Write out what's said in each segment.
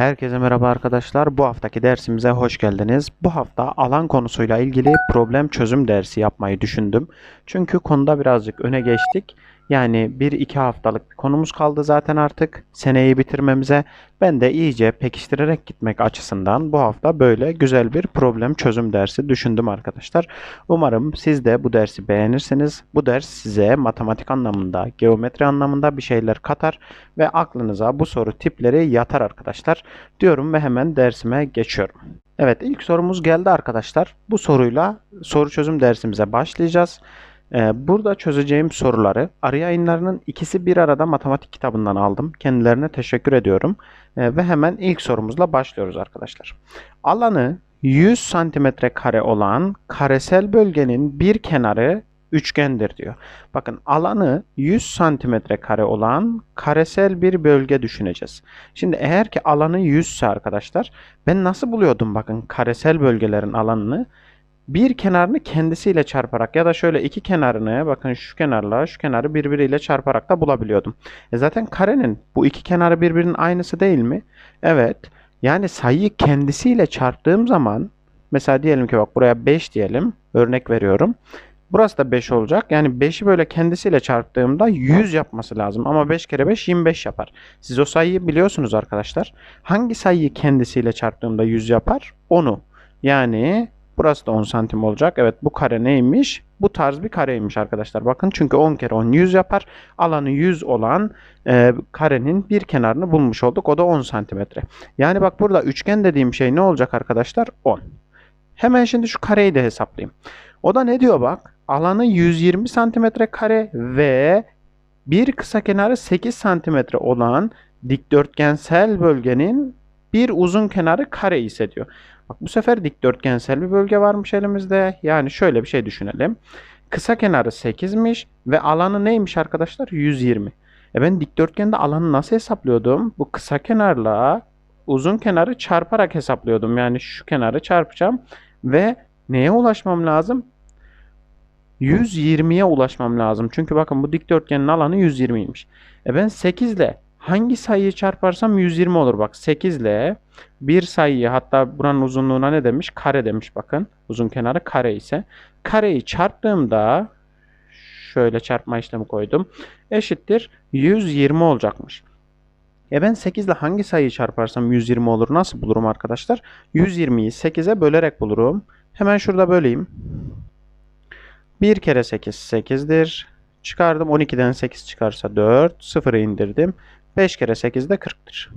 Herkese merhaba arkadaşlar. Bu haftaki dersimize hoş geldiniz. Bu hafta alan konusuyla ilgili problem çözüm dersi yapmayı düşündüm. Çünkü konuda birazcık öne geçtik. Yani 1-2 haftalık bir konumuz kaldı zaten artık seneyi bitirmemize. Ben de iyice pekiştirerek gitmek açısından bu hafta böyle güzel bir problem çözüm dersi düşündüm arkadaşlar. Umarım siz de bu dersi beğenirsiniz. Bu ders size matematik anlamında, geometri anlamında bir şeyler katar ve aklınıza bu soru tipleri yatar arkadaşlar diyorum ve hemen dersime geçiyorum. Evet ilk sorumuz geldi arkadaşlar. Bu soruyla soru çözüm dersimize başlayacağız. Ee, Burada çözeceğim soruları Arı Yayınları'nın ikisi bir arada matematik kitabından aldım. Kendilerine teşekkür ediyorum. Ee, Ve hemen ilk sorumuzla başlıyoruz arkadaşlar. Alanı 100 santimetre kare olan karesel bölgenin bir kenarı üçgendir diyor. Bakın alanı 100 santimetre kare olan karesel bir bölge düşüneceğiz. Şimdi eğer ki alanı 100 ise arkadaşlar ben nasıl buluyordum bakın karesel bölgelerin alanını? Bir kenarını kendisiyle çarparak ya da şöyle iki kenarını bakın şu kenarla şu kenarı birbiriyle çarparak da bulabiliyordum. E zaten karenin bu iki kenarı birbirinin aynısı değil mi? Evet. Yani sayıyı kendisiyle çarptığım zaman mesela diyelim ki bak buraya 5 diyelim. Örnek veriyorum. Burası da 5 olacak. Yani 5'i böyle kendisiyle çarptığımda 100 yapması lazım. Ama 5 kere 5 25 yapar. Siz o sayıyı biliyorsunuz arkadaşlar. Hangi sayıyı kendisiyle çarptığımda 100 yapar? Onu. Yani burası da 10 santim olacak. Evet bu kare neymiş? Bu tarz bir kareymiş arkadaşlar. Bakın çünkü 10 kere 10 100 yapar. Alanı 100 olan e, karenin bir kenarını bulmuş olduk. O da 10 santimetre. Yani bak burada üçgen dediğim şey ne olacak arkadaşlar? 10. Hemen şimdi şu kareyi de hesaplayayım. O da ne diyor bak? Alanı 120 santimetre kare ve bir kısa kenarı 8 santimetre olan dikdörtgensel bölgenin bir uzun kenarı kare ise diyor. Bak bu sefer dikdörtgensel bir bölge varmış elimizde. Yani şöyle bir şey düşünelim. Kısa kenarı 8'miş ve alanı neymiş arkadaşlar? 120. E ben dikdörtgende alanı nasıl hesaplıyordum? Bu kısa kenarla uzun kenarı çarparak hesaplıyordum. Yani şu kenarı çarpacağım ve neye ulaşmam lazım? 120'ye ulaşmam lazım. Çünkü bakın bu dikdörtgenin alanı 120'ymiş. E ben 8 ile hangi sayıyı çarparsam 120 olur. Bak 8 ile bir sayıyı hatta buranın uzunluğuna ne demiş? Kare demiş bakın. Uzun kenarı kare ise. Kareyi çarptığımda şöyle çarpma işlemi koydum. Eşittir 120 olacakmış. E ben 8 ile hangi sayıyı çarparsam 120 olur. Nasıl bulurum arkadaşlar? 120'yi 8'e bölerek bulurum. Hemen şurada böleyim. 1 kere 8 8'dir. Çıkardım 12'den 8 çıkarsa 4. 0'ı indirdim. 5 kere 8 de 40'tır.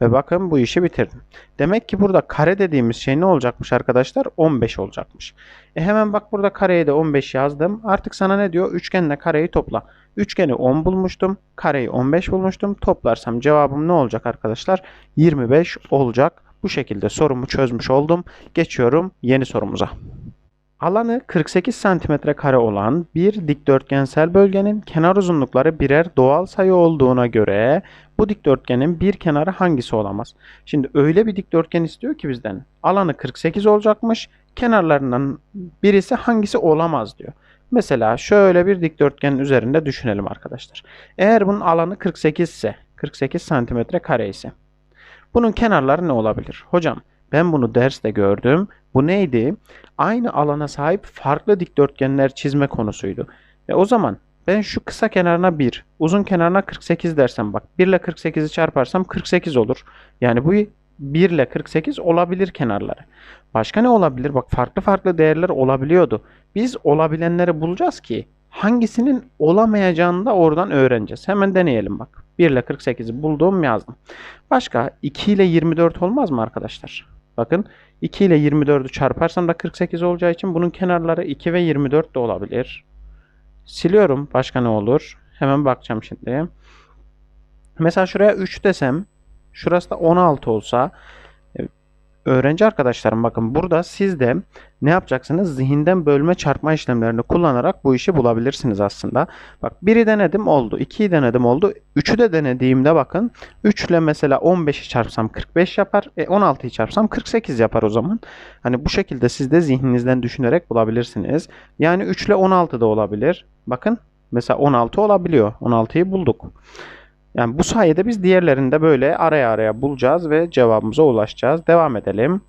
Ve bakın bu işi bitirdim. Demek ki burada kare dediğimiz şey ne olacakmış arkadaşlar? 15 olacakmış. E hemen bak burada kareye de 15 yazdım. Artık sana ne diyor? Üçgenle kareyi topla. Üçgeni 10 bulmuştum. Kareyi 15 bulmuştum. Toplarsam cevabım ne olacak arkadaşlar? 25 olacak. Bu şekilde sorumu çözmüş oldum. Geçiyorum yeni sorumuza. Alanı 48 santimetre kare olan bir dikdörtgensel bölgenin kenar uzunlukları birer doğal sayı olduğuna göre bu dikdörtgenin bir kenarı hangisi olamaz? Şimdi öyle bir dikdörtgen istiyor ki bizden. Alanı 48 olacakmış. Kenarlarından birisi hangisi olamaz diyor. Mesela şöyle bir dikdörtgenin üzerinde düşünelim arkadaşlar. Eğer bunun alanı 48 ise 48 santimetre kare ise bunun kenarları ne olabilir? Hocam ben bunu derste gördüm. Bu neydi? Aynı alana sahip farklı dikdörtgenler çizme konusuydu. E o zaman ben şu kısa kenarına 1, uzun kenarına 48 dersem bak 1 ile 48'i çarparsam 48 olur. Yani bu 1 ile 48 olabilir kenarları. Başka ne olabilir? Bak farklı farklı değerler olabiliyordu. Biz olabilenleri bulacağız ki hangisinin olamayacağını da oradan öğreneceğiz. Hemen deneyelim bak. 1 ile 48'i bulduğum yazdım. Başka 2 ile 24 olmaz mı arkadaşlar? Bakın 2 ile 24'ü çarparsam da 48 olacağı için bunun kenarları 2 ve 24 de olabilir. Siliyorum. Başka ne olur? Hemen bakacağım şimdi. Mesela şuraya 3 desem şurası da 16 olsa öğrenci arkadaşlarım bakın burada siz de ne yapacaksınız? Zihinden bölme çarpma işlemlerini kullanarak bu işi bulabilirsiniz aslında. Bak biri denedim oldu. 2'yi denedim oldu. 3'ü de denediğimde bakın 3 ile mesela 15'i çarpsam 45 yapar. E 16'yı çarpsam 48 yapar o zaman. Hani bu şekilde siz de zihninizden düşünerek bulabilirsiniz. Yani 3 ile 16 da olabilir. Bakın mesela 16 olabiliyor. 16'yı bulduk. Yani bu sayede biz diğerlerinde böyle araya araya bulacağız ve cevabımıza ulaşacağız. Devam edelim.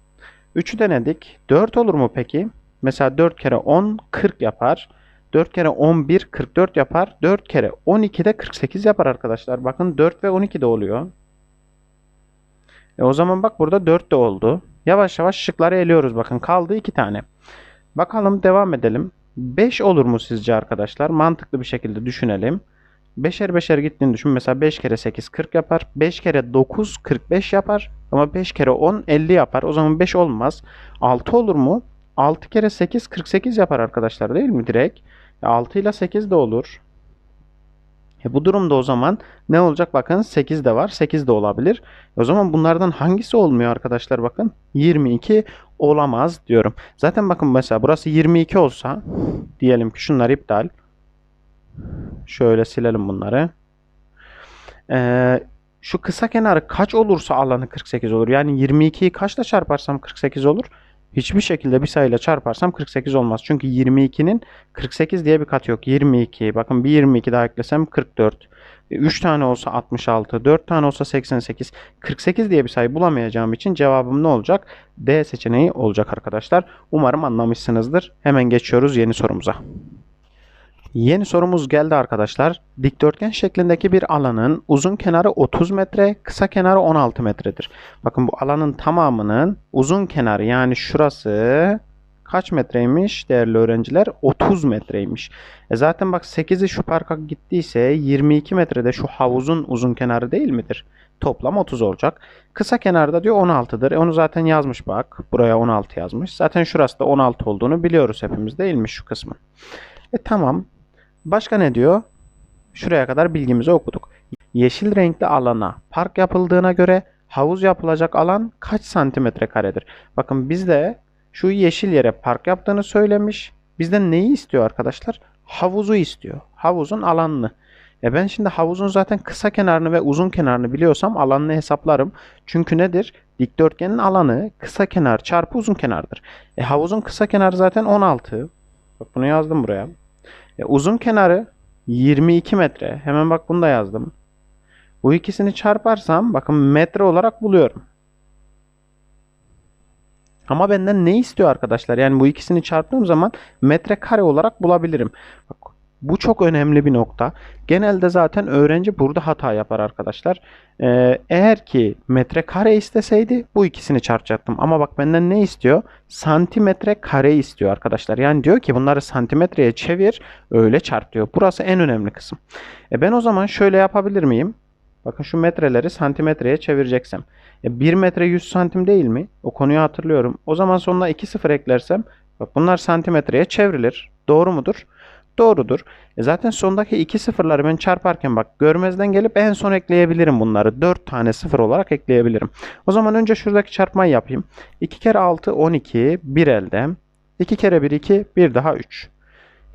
3'ü denedik. 4 olur mu peki? Mesela 4 kere 10 40 yapar. 4 kere 11 44 yapar. 4 kere 12 de 48 yapar arkadaşlar. Bakın 4 ve 12 de oluyor. E o zaman bak burada 4 de oldu. Yavaş yavaş şıkları eliyoruz. Bakın kaldı 2 tane. Bakalım devam edelim. 5 olur mu sizce arkadaşlar? Mantıklı bir şekilde düşünelim. Beşer beşer gittiğini düşün. Mesela 5 kere 8 40 yapar. 5 kere 9 45 yapar. Ama 5 kere 10 50 yapar. O zaman 5 olmaz. 6 olur mu? 6 kere 8 48 yapar arkadaşlar değil mi direkt? E 6 ile 8 de olur. E bu durumda o zaman ne olacak? Bakın 8 de var. 8 de olabilir. E o zaman bunlardan hangisi olmuyor arkadaşlar? Bakın 22 olamaz diyorum. Zaten bakın mesela burası 22 olsa diyelim ki şunlar iptal. Şöyle silelim bunları. Ee, şu kısa kenarı kaç olursa alanı 48 olur. Yani 22'yi kaçla çarparsam 48 olur. Hiçbir şekilde bir sayıyla çarparsam 48 olmaz. Çünkü 22'nin 48 diye bir katı yok. 22. Bakın bir 22 daha eklesem 44. 3 tane olsa 66, 4 tane olsa 88, 48 diye bir sayı bulamayacağım için cevabım ne olacak? D seçeneği olacak arkadaşlar. Umarım anlamışsınızdır. Hemen geçiyoruz yeni sorumuza. Yeni sorumuz geldi arkadaşlar. Dikdörtgen şeklindeki bir alanın uzun kenarı 30 metre, kısa kenarı 16 metredir. Bakın bu alanın tamamının uzun kenarı yani şurası kaç metreymiş değerli öğrenciler? 30 metreymiş. E zaten bak 8'i şu parka gittiyse 22 metrede şu havuzun uzun kenarı değil midir? Toplam 30 olacak. Kısa kenarda diyor 16'dır. E onu zaten yazmış bak. Buraya 16 yazmış. Zaten şurası da 16 olduğunu biliyoruz hepimiz değil mi şu kısmın? E tamam. Başka ne diyor? Şuraya kadar bilgimizi okuduk. Yeşil renkli alana park yapıldığına göre havuz yapılacak alan kaç santimetre karedir? Bakın bizde şu yeşil yere park yaptığını söylemiş. Bizden neyi istiyor arkadaşlar? Havuzu istiyor. Havuzun alanını. E ben şimdi havuzun zaten kısa kenarını ve uzun kenarını biliyorsam alanını hesaplarım. Çünkü nedir? Dikdörtgenin alanı kısa kenar çarpı uzun kenardır. E havuzun kısa kenarı zaten 16. Bak bunu yazdım buraya. E, uzun kenarı 22 metre. Hemen bak bunu da yazdım. Bu ikisini çarparsam bakın metre olarak buluyorum. Ama benden ne istiyor arkadaşlar? Yani bu ikisini çarptığım zaman metre kare olarak bulabilirim. Bak, bu çok önemli bir nokta. Genelde zaten öğrenci burada hata yapar arkadaşlar. Ee, eğer ki metre kare isteseydi bu ikisini çarpacaktım. Ama bak benden ne istiyor? Santimetre kare istiyor arkadaşlar. Yani diyor ki bunları santimetreye çevir öyle çarp diyor. Burası en önemli kısım. E ben o zaman şöyle yapabilir miyim? Bakın şu metreleri santimetreye çevireceksem. E 1 metre 100 santim değil mi? O konuyu hatırlıyorum. O zaman sonuna 2 sıfır eklersem bak bunlar santimetreye çevrilir. Doğru mudur? Doğrudur. E zaten sondaki iki sıfırları ben çarparken bak görmezden gelip en son ekleyebilirim bunları. 4 tane sıfır olarak ekleyebilirim. O zaman önce şuradaki çarpmayı yapayım. 2 kere 6 12 1 elde. 2 kere 1 2 1 daha 3.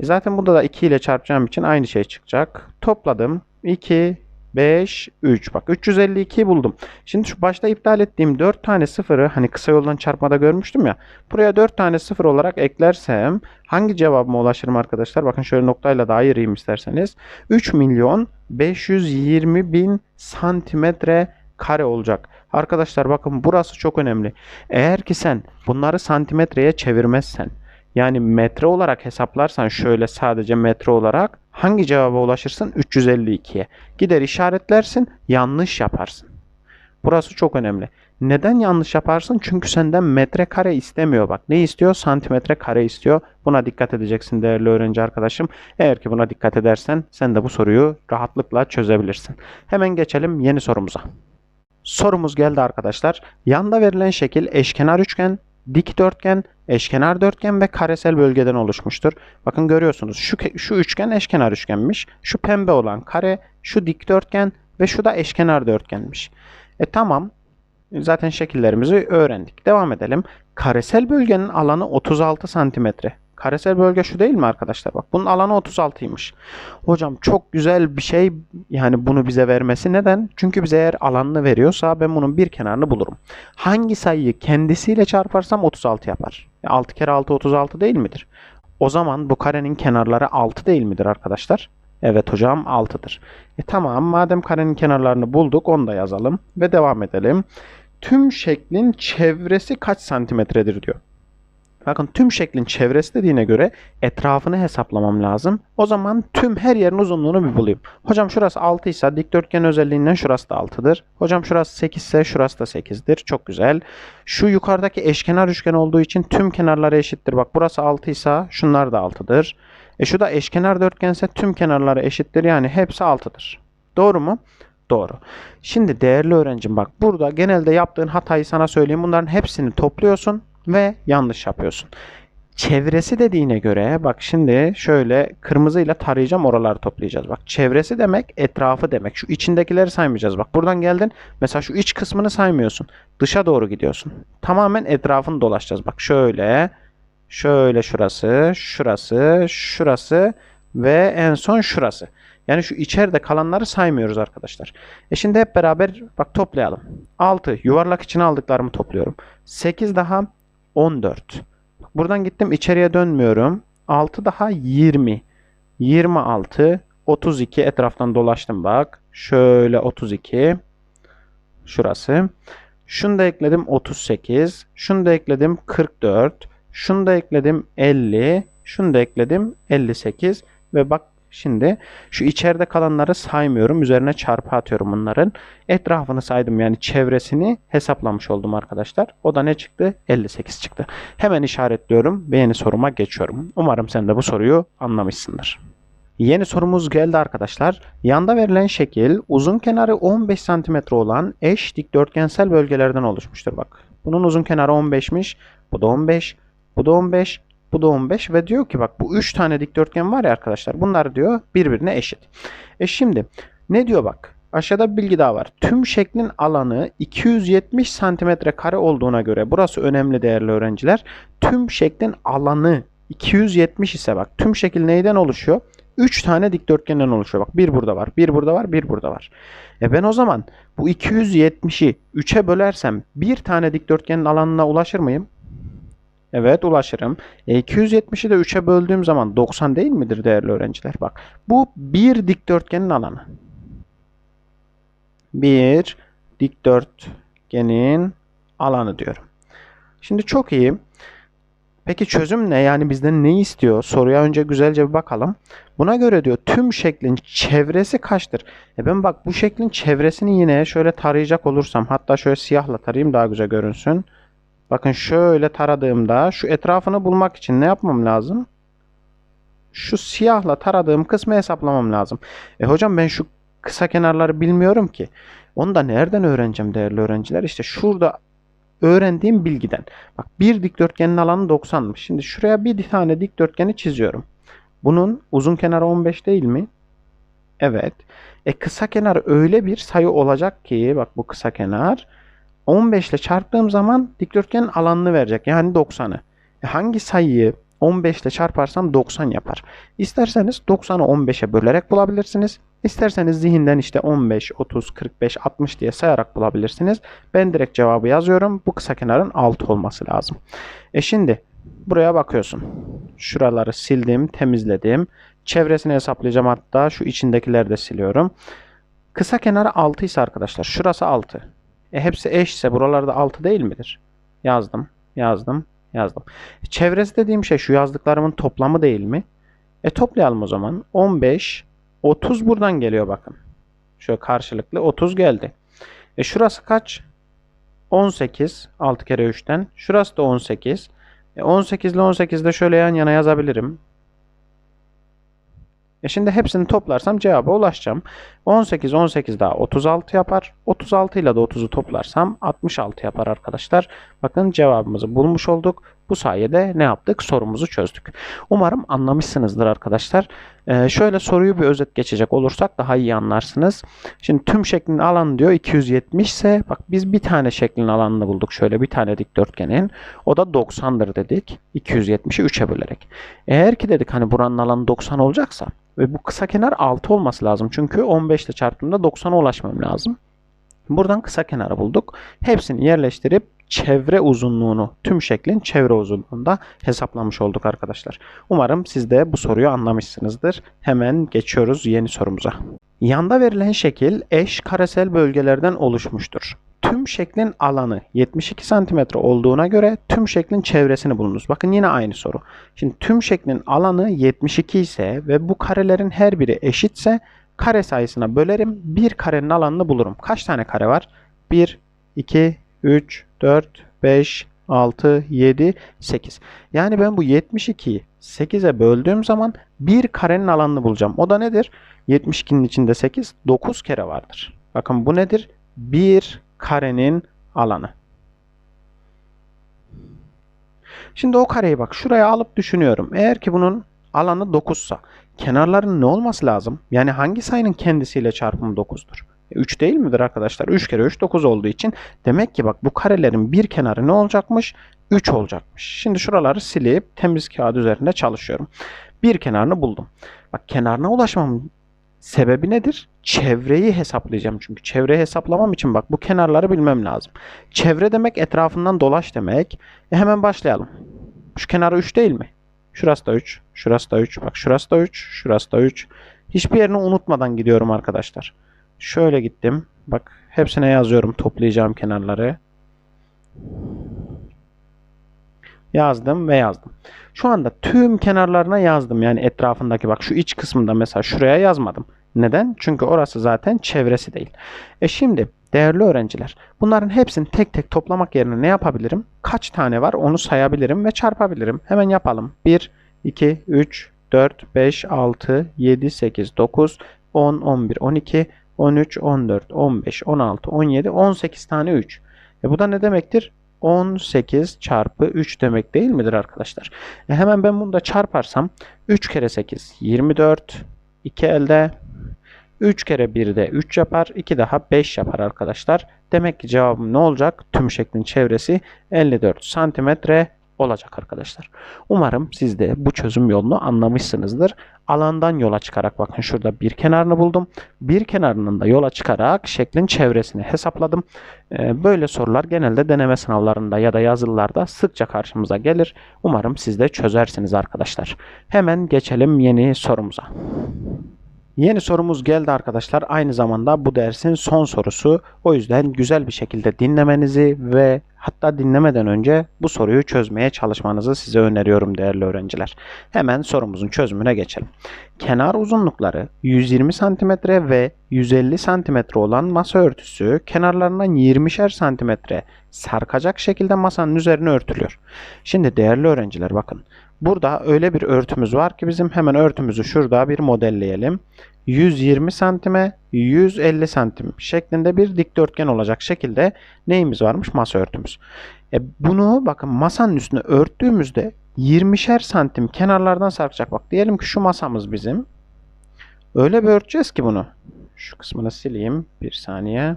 E zaten burada da 2 ile çarpacağım için aynı şey çıkacak. Topladım. 2 5, 3. Bak 352 buldum. Şimdi şu başta iptal ettiğim 4 tane sıfırı hani kısa yoldan çarpmada görmüştüm ya. Buraya 4 tane sıfır olarak eklersem hangi cevabıma ulaşırım arkadaşlar? Bakın şöyle noktayla daha ayırayım isterseniz. 3 milyon 520 bin santimetre kare olacak. Arkadaşlar bakın burası çok önemli. Eğer ki sen bunları santimetreye çevirmezsen yani metre olarak hesaplarsan şöyle sadece metre olarak hangi cevaba ulaşırsın? 352'ye. Gider işaretlersin, yanlış yaparsın. Burası çok önemli. Neden yanlış yaparsın? Çünkü senden metre kare istemiyor bak. Ne istiyor? Santimetre kare istiyor. Buna dikkat edeceksin değerli öğrenci arkadaşım. Eğer ki buna dikkat edersen sen de bu soruyu rahatlıkla çözebilirsin. Hemen geçelim yeni sorumuza. Sorumuz geldi arkadaşlar. Yanda verilen şekil eşkenar üçgen, dikdörtgen, eşkenar dörtgen ve karesel bölgeden oluşmuştur. Bakın görüyorsunuz şu, şu üçgen eşkenar üçgenmiş. Şu pembe olan kare, şu dikdörtgen ve şu da eşkenar dörtgenmiş. E tamam. Zaten şekillerimizi öğrendik. Devam edelim. Karesel bölgenin alanı 36 santimetre. Karesel bölge şu değil mi arkadaşlar? Bak bunun alanı 36'ymış. Hocam çok güzel bir şey yani bunu bize vermesi. Neden? Çünkü bize eğer alanını veriyorsa ben bunun bir kenarını bulurum. Hangi sayıyı kendisiyle çarparsam 36 yapar. 6 kere 6 36 değil midir? O zaman bu karenin kenarları 6 değil midir arkadaşlar? Evet hocam 6'dır. E tamam madem karenin kenarlarını bulduk onu da yazalım ve devam edelim. Tüm şeklin çevresi kaç santimetredir diyor. Bakın tüm şeklin çevresi dediğine göre etrafını hesaplamam lazım. O zaman tüm her yerin uzunluğunu bir bulayım. Hocam şurası 6 ise dikdörtgen özelliğinden şurası da 6'dır. Hocam şurası 8 ise şurası da 8'dir. Çok güzel. Şu yukarıdaki eşkenar üçgen olduğu için tüm kenarları eşittir. Bak burası 6 ise şunlar da 6'dır. E şu da eşkenar dörtgense tüm kenarları eşittir. Yani hepsi 6'dır. Doğru mu? Doğru. Şimdi değerli öğrencim bak burada genelde yaptığın hatayı sana söyleyeyim. Bunların hepsini topluyorsun ve yanlış yapıyorsun. Çevresi dediğine göre bak şimdi şöyle kırmızıyla tarayacağım oraları toplayacağız. Bak çevresi demek etrafı demek. Şu içindekileri saymayacağız. Bak buradan geldin mesela şu iç kısmını saymıyorsun. Dışa doğru gidiyorsun. Tamamen etrafını dolaşacağız. Bak şöyle şöyle şurası şurası şurası ve en son şurası. Yani şu içeride kalanları saymıyoruz arkadaşlar. E şimdi hep beraber bak toplayalım. 6 yuvarlak içine aldıklarımı topluyorum. 8 daha 14. Buradan gittim içeriye dönmüyorum. 6 daha 20. 26 32 etraftan dolaştım bak. Şöyle 32. Şurası. Şunu da ekledim 38. Şunu da ekledim 44. Şunu da ekledim 50. Şunu da ekledim 58. Ve bak Şimdi şu içeride kalanları saymıyorum. Üzerine çarpı atıyorum bunların. Etrafını saydım yani çevresini hesaplamış oldum arkadaşlar. O da ne çıktı? 58 çıktı. Hemen işaretliyorum ve yeni soruma geçiyorum. Umarım sen de bu soruyu anlamışsındır. Yeni sorumuz geldi arkadaşlar. Yanda verilen şekil uzun kenarı 15 cm olan eş dikdörtgensel bölgelerden oluşmuştur bak. Bunun uzun kenarı 15'miş. Bu da 15. Bu da 15. Bu da 15 ve diyor ki bak bu 3 tane dikdörtgen var ya arkadaşlar. Bunlar diyor birbirine eşit. E şimdi ne diyor bak. Aşağıda bir bilgi daha var. Tüm şeklin alanı 270 santimetre kare olduğuna göre burası önemli değerli öğrenciler. Tüm şeklin alanı 270 ise bak tüm şekil neyden oluşuyor? 3 tane dikdörtgenden oluşuyor. Bak bir burada var, bir burada var, bir burada var. E ben o zaman bu 270'i 3'e bölersem bir tane dikdörtgenin alanına ulaşır mıyım? Evet ulaşırım. E, 270'i de 3'e böldüğüm zaman 90 değil midir değerli öğrenciler? Bak bu bir dikdörtgenin alanı. Bir dikdörtgenin alanı diyorum. Şimdi çok iyi. Peki çözüm ne? Yani bizden ne istiyor? Soruya önce güzelce bir bakalım. Buna göre diyor tüm şeklin çevresi kaçtır? E ben bak bu şeklin çevresini yine şöyle tarayacak olursam hatta şöyle siyahla tarayayım daha güzel görünsün. Bakın şöyle taradığımda şu etrafını bulmak için ne yapmam lazım? Şu siyahla taradığım kısmı hesaplamam lazım. E hocam ben şu kısa kenarları bilmiyorum ki. Onu da nereden öğreneceğim değerli öğrenciler? İşte şurada öğrendiğim bilgiden. Bak bir dikdörtgenin alanı 90'mış. Şimdi şuraya bir tane dikdörtgeni çiziyorum. Bunun uzun kenarı 15 değil mi? Evet. E kısa kenar öyle bir sayı olacak ki bak bu kısa kenar 15 ile çarptığım zaman dikdörtgenin alanını verecek. Yani 90'ı. E hangi sayıyı 15 ile çarparsam 90 yapar. İsterseniz 90'ı 15'e bölerek bulabilirsiniz. İsterseniz zihinden işte 15, 30, 45, 60 diye sayarak bulabilirsiniz. Ben direkt cevabı yazıyorum. Bu kısa kenarın 6 olması lazım. E şimdi buraya bakıyorsun. Şuraları sildim, temizledim. Çevresini hesaplayacağım hatta. Şu içindekileri de siliyorum. Kısa kenarı 6 ise arkadaşlar. Şurası 6. E hepsi eşse buralarda 6 değil midir? Yazdım, yazdım, yazdım. E, çevresi dediğim şey şu yazdıklarımın toplamı değil mi? E toplayalım o zaman. 15, 30 buradan geliyor bakın. Şöyle karşılıklı 30 geldi. E şurası kaç? 18. 6 kere 3'ten. Şurası da 18. E 18 ile 18 de şöyle yan yana yazabilirim. E şimdi hepsini toplarsam cevaba ulaşacağım. 18, 18 daha 36 yapar. 36 ile de 30'u toplarsam 66 yapar arkadaşlar. Bakın cevabımızı bulmuş olduk. Bu sayede ne yaptık? Sorumuzu çözdük. Umarım anlamışsınızdır arkadaşlar. Ee, şöyle soruyu bir özet geçecek olursak daha iyi anlarsınız. Şimdi tüm şeklin alanı diyor 270 ise bak biz bir tane şeklin alanını bulduk. Şöyle bir tane dikdörtgenin. O da 90'dır dedik. 270'i 3'e bölerek. Eğer ki dedik hani buranın alanı 90 olacaksa ve bu kısa kenar 6 olması lazım. Çünkü 15 ile çarptığımda 90'a ulaşmam lazım. Buradan kısa kenarı bulduk. Hepsini yerleştirip çevre uzunluğunu, tüm şeklin çevre uzunluğunda hesaplamış olduk arkadaşlar. Umarım siz de bu soruyu anlamışsınızdır. Hemen geçiyoruz yeni sorumuza. Yanda verilen şekil eş karesel bölgelerden oluşmuştur. Tüm şeklin alanı 72 cm olduğuna göre tüm şeklin çevresini bulunuz. Bakın yine aynı soru. Şimdi tüm şeklin alanı 72 ise ve bu karelerin her biri eşitse kare sayısına bölerim. Bir karenin alanını bulurum. Kaç tane kare var? 1, 2, 3, 4, 5, 6, 7, 8. Yani ben bu 72'yi 8'e böldüğüm zaman bir karenin alanını bulacağım. O da nedir? 72'nin içinde 8, 9 kere vardır. Bakın bu nedir? Bir karenin alanı. Şimdi o kareyi bak şuraya alıp düşünüyorum. Eğer ki bunun alanı 9 sa kenarların ne olması lazım? Yani hangi sayının kendisiyle çarpımı 9'dur? 3 değil midir arkadaşlar? 3 kere 3 9 olduğu için demek ki bak bu karelerin bir kenarı ne olacakmış? 3 olacakmış. Şimdi şuraları silip temiz kağıt üzerinde çalışıyorum. Bir kenarını buldum. Bak kenarına ulaşmamın sebebi nedir? Çevreyi hesaplayacağım çünkü. Çevreyi hesaplamam için bak bu kenarları bilmem lazım. Çevre demek etrafından dolaş demek. E hemen başlayalım. Şu kenarı 3 değil mi? Şurası da 3. Şurası da 3. Bak şurası da 3. Şurası da 3. Hiçbir yerini unutmadan gidiyorum arkadaşlar. Şöyle gittim. Bak hepsine yazıyorum toplayacağım kenarları. Yazdım ve yazdım. Şu anda tüm kenarlarına yazdım. Yani etrafındaki bak şu iç kısmında mesela şuraya yazmadım. Neden? Çünkü orası zaten çevresi değil. E şimdi değerli öğrenciler bunların hepsini tek tek toplamak yerine ne yapabilirim? Kaç tane var onu sayabilirim ve çarpabilirim. Hemen yapalım. 1, 2, 3, 4, 5, 6, 7, 8, 9, 10, 11, 12, 13, 14, 15, 16, 17, 18 tane 3. E bu da ne demektir? 18 çarpı 3 demek değil midir arkadaşlar? E hemen ben bunu da çarparsam 3 kere 8 24 2 elde 3 kere 1 de 3 yapar. 2 daha 5 yapar arkadaşlar. Demek ki cevabım ne olacak? Tüm şeklin çevresi 54 santimetre olacak arkadaşlar. Umarım siz de bu çözüm yolunu anlamışsınızdır. Alandan yola çıkarak bakın şurada bir kenarını buldum. Bir kenarının da yola çıkarak şeklin çevresini hesapladım. Ee, böyle sorular genelde deneme sınavlarında ya da yazılılarda sıkça karşımıza gelir. Umarım siz de çözersiniz arkadaşlar. Hemen geçelim yeni sorumuza. Yeni sorumuz geldi arkadaşlar. Aynı zamanda bu dersin son sorusu. O yüzden güzel bir şekilde dinlemenizi ve hatta dinlemeden önce bu soruyu çözmeye çalışmanızı size öneriyorum değerli öğrenciler. Hemen sorumuzun çözümüne geçelim. Kenar uzunlukları 120 cm ve 150 cm olan masa örtüsü kenarlarından 20'şer cm sarkacak şekilde masanın üzerine örtülüyor. Şimdi değerli öğrenciler bakın. Burada öyle bir örtümüz var ki bizim hemen örtümüzü şurada bir modelleyelim. 120 santime 150 santim şeklinde bir dikdörtgen olacak şekilde neyimiz varmış? Masa örtümüz. E bunu bakın masanın üstüne örttüğümüzde 20'şer santim kenarlardan sarkacak. Bak diyelim ki şu masamız bizim. Öyle bir örteceğiz ki bunu. Şu kısmını sileyim. Bir saniye.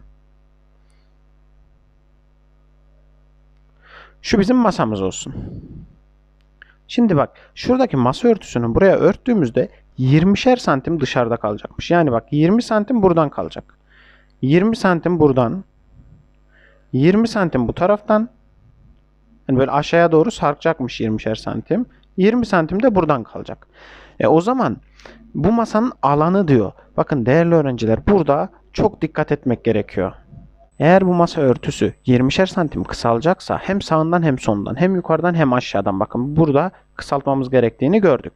Şu bizim masamız olsun. Şimdi bak şuradaki masa örtüsünü buraya örttüğümüzde 20'şer santim dışarıda kalacakmış. Yani bak 20 santim buradan kalacak. 20 santim buradan. 20 santim bu taraftan. Yani böyle aşağıya doğru sarkacakmış 20'şer santim. 20 santim de buradan kalacak. E o zaman bu masanın alanı diyor. Bakın değerli öğrenciler burada çok dikkat etmek gerekiyor. Eğer bu masa örtüsü 20'şer santim kısalacaksa hem sağından hem solundan hem yukarıdan hem aşağıdan bakın burada kısaltmamız gerektiğini gördük.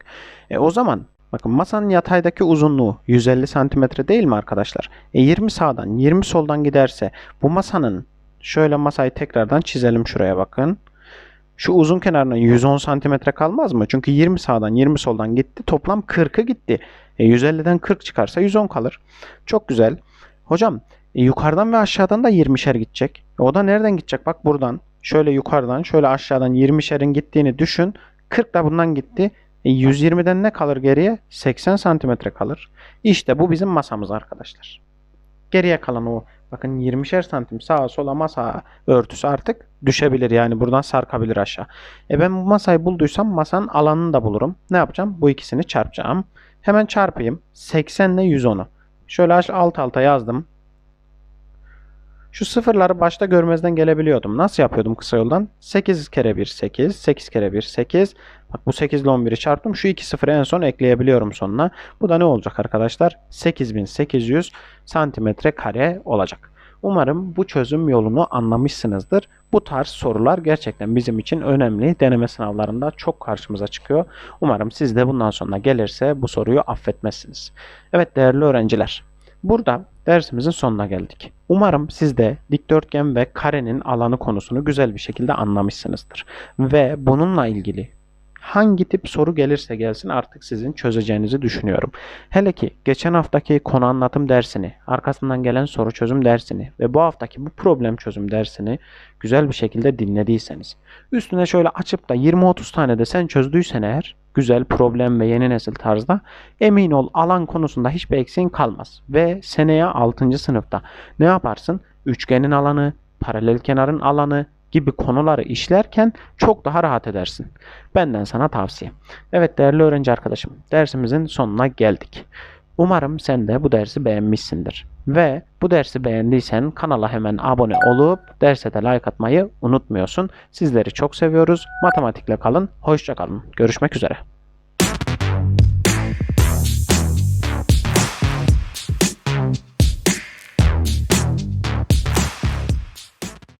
E, o zaman bakın masanın yataydaki uzunluğu 150 santimetre değil mi arkadaşlar? E, 20 sağdan 20 soldan giderse bu masanın şöyle masayı tekrardan çizelim şuraya bakın. Şu uzun kenarına 110 santimetre kalmaz mı? Çünkü 20 sağdan 20 soldan gitti. Toplam 40'ı gitti. E, 150'den 40 çıkarsa 110 kalır. Çok güzel. Hocam e, yukarıdan ve aşağıdan da 20'şer gidecek. E, o da nereden gidecek? Bak buradan. Şöyle yukarıdan, şöyle aşağıdan 20'şerin gittiğini düşün. 40 da bundan gitti. E, 120'den ne kalır geriye? 80 santimetre kalır. İşte bu bizim masamız arkadaşlar. Geriye kalan o bakın 20'şer santim sağa sola masa örtüsü artık düşebilir. Yani buradan sarkabilir aşağı. E ben bu masayı bulduysam masanın alanını da bulurum. Ne yapacağım? Bu ikisini çarpacağım. Hemen çarpayım. 80 ile 110'u. Şöyle alt alta yazdım. Şu sıfırları başta görmezden gelebiliyordum. Nasıl yapıyordum kısa yoldan? 8 kere 1 8, 8 kere 1 8. Bak bu 8 ile 11'i çarptım. Şu iki sıfırı en son ekleyebiliyorum sonuna. Bu da ne olacak arkadaşlar? 8800 santimetre kare olacak. Umarım bu çözüm yolunu anlamışsınızdır. Bu tarz sorular gerçekten bizim için önemli. Deneme sınavlarında çok karşımıza çıkıyor. Umarım siz de bundan sonra gelirse bu soruyu affetmezsiniz. Evet değerli öğrenciler. Burada dersimizin sonuna geldik. Umarım siz de dikdörtgen ve karenin alanı konusunu güzel bir şekilde anlamışsınızdır. Ve bununla ilgili hangi tip soru gelirse gelsin artık sizin çözeceğinizi düşünüyorum. Hele ki geçen haftaki konu anlatım dersini, arkasından gelen soru çözüm dersini ve bu haftaki bu problem çözüm dersini güzel bir şekilde dinlediyseniz, üstüne şöyle açıp da 20-30 tane de sen çözdüysen eğer, güzel problem ve yeni nesil tarzda emin ol alan konusunda hiçbir eksiğin kalmaz. Ve seneye 6. sınıfta ne yaparsın? Üçgenin alanı, paralel kenarın alanı gibi konuları işlerken çok daha rahat edersin. Benden sana tavsiye. Evet değerli öğrenci arkadaşım, dersimizin sonuna geldik. Umarım sen de bu dersi beğenmişsindir. Ve bu dersi beğendiysen kanala hemen abone olup derse de like atmayı unutmuyorsun. Sizleri çok seviyoruz. Matematikle kalın. Hoşça kalın. Görüşmek üzere.